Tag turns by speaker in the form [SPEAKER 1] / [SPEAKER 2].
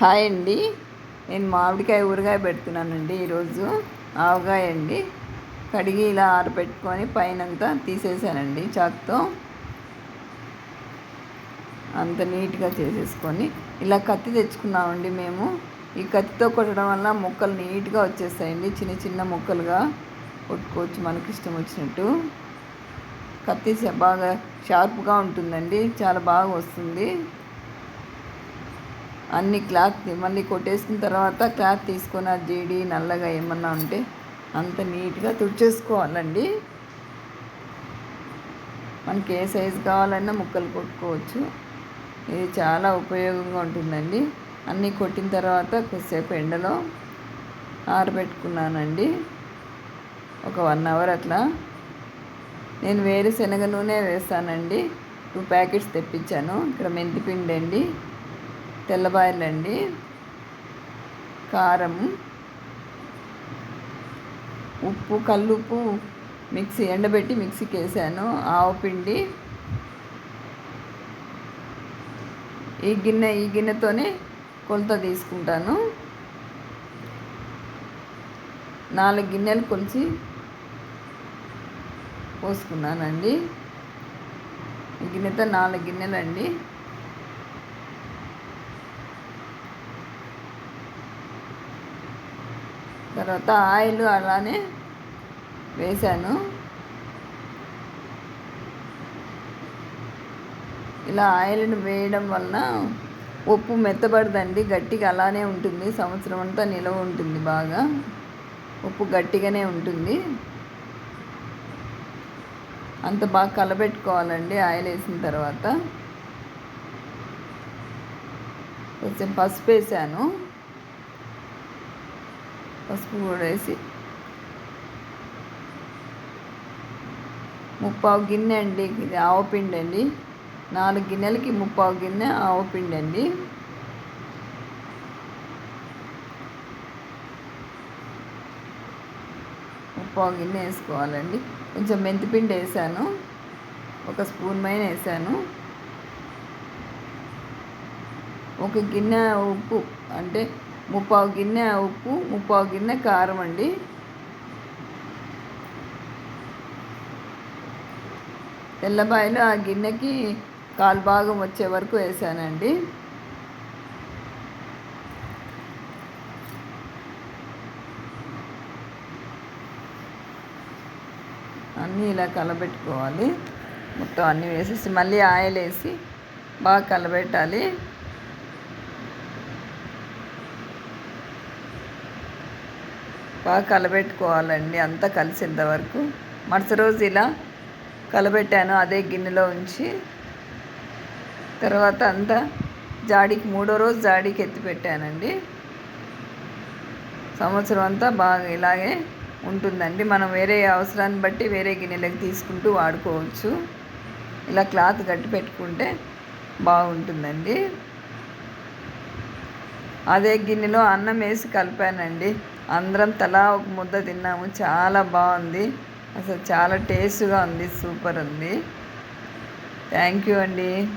[SPEAKER 1] Hi అండి. నేను మామిడికాయ ఊరగాయ పెడుతున్నానండి ఈరోజు. ఆవకాయ అండి. కడిగి ఇలా ఆరబెట్టుకొని పైనంతా తీసేసానండి చాక్తో. అంత నీట్గా చేసేసుకొని ఇలా కత్తి తెచ్చుకున్నామండి మేము. ఈ కత్తితో కొట్టడం వల్ల ముక్కలు నీట్గా వచ్చేస్తాయండి. చిన్న చిన్న ముక్కలుగా కొట్టుకోవచ్చు మనకి ఇష్టం వచ్చినట్టు. కత్తి బాగా షార్ప్గా ఉంటుందండి. చాలా బాగా వస్తుంది. అన్ని క్లాత్ మళ్ళీ కొట్టేసిన తర్వాత క్లాత్ తీసుకొని ఆ జీడి నల్లగా ఏమన్నా ఉంటే అంత నీట్గా తుడిచేసుకోవాలండి. మనకి ఏ సైజు కావాలన్నా ముక్కలు కొట్టుకోవచ్చు. ఇది చాలా ఉపయోగంగా ఉంటుందండి. అన్నీ కొట్టిన తర్వాత కొద్దిసేపు ఎండలో ఆరబెట్టుకున్నానండి. ఒక వన్ అవర్ అట్లా. నేను వేరుశనగ నూనె వేస్తానండి టూ ప్యాకెట్స్ తెప్పించాను. ఇక్కడ మెంతిపిండి అండి తెల్లబాయలండి. కారం ఉప్పు కల్లుప్పు మిక్సీ ఎండబెట్టి మిక్సీకి వేసాను ఆవు పిండి ఈ గిన్నె ఈ గిన్నెతోనే కొలత తీసుకుంటాను. నాలుగు గిన్నెలు కొలిచి పోసుకున్నానండి. ఈ గిన్నెతో నాలుగు గిన్నెలండి. తర్వాత ఆయిల్ అలానే వేశాను ఇలా ఆయిల్ని వేయడం వలన ఉప్పు మెత్తబడదండి గట్టిగా అలానే ఉంటుంది. సంవత్సరం అంతా నిలవ ఉంటుంది బాగా. ఉప్పు గట్టిగానే ఉంటుంది. అంత బాగా కలబెట్టుకోవాలండి ఆయిల్ వేసిన తర్వాత. కొంచెం పసుపు వేసాను. పసుపు కూడా వేసి ముప్పావు గిన్నె అండి ఇది ఆవపిండి అండి. నాలుగు గిన్నెలకి ముప్పావు గిన్నె ఆవపిండి అండి. ముప్పావు గిన్నె వేసుకోవాలండి. కొంచెం మెంతిపిండి వేసాను. ఒక స్పూన్ పైన వేసాను. ఒక గిన్నె ఉప్పు అంటే ముప్పావు గిన్నె ఉప్పు ముప్పావు గిన్నె కారం అండి. తెల్లబాయలు ఆ గిన్నెకి కాలు భాగం వచ్చే వరకు వేసానండి. అన్నీ ఇలా కలబెట్టుకోవాలి. మొత్తం అన్నీ వేసేసి మళ్ళీ ఆయిల్ వేసి బాగా కలబెట్టాలి. బాగా కలబెట్టుకోవాలండి అంతా కలిసేంత వరకు మరుసటి రోజు ఇలా కలబెట్టాను అదే గిన్నెలో ఉంచి. తర్వాత అంతా జాడీకి మూడో రోజు జాడీకి ఎత్తి పెట్టానండి. సంవత్సరం అంతా బాగా ఇలాగే ఉంటుందండి. మనం వేరే అవసరాన్ని బట్టి వేరే గిన్నెలకు తీసుకుంటూ వాడుకోవచ్చు. ఇలా క్లాత్ గట్టి పెట్టుకుంటే బాగుంటుందండి. అదే గిన్నెలో అన్నం వేసి కలిపానండి. అందరం తలా ఒక ముద్ద తిన్నాము. చాలా బాగుంది. అసలు చాలా టేస్ట్గా ఉంది. సూపర్ ఉంది. థ్యాంక్ యూ అండి.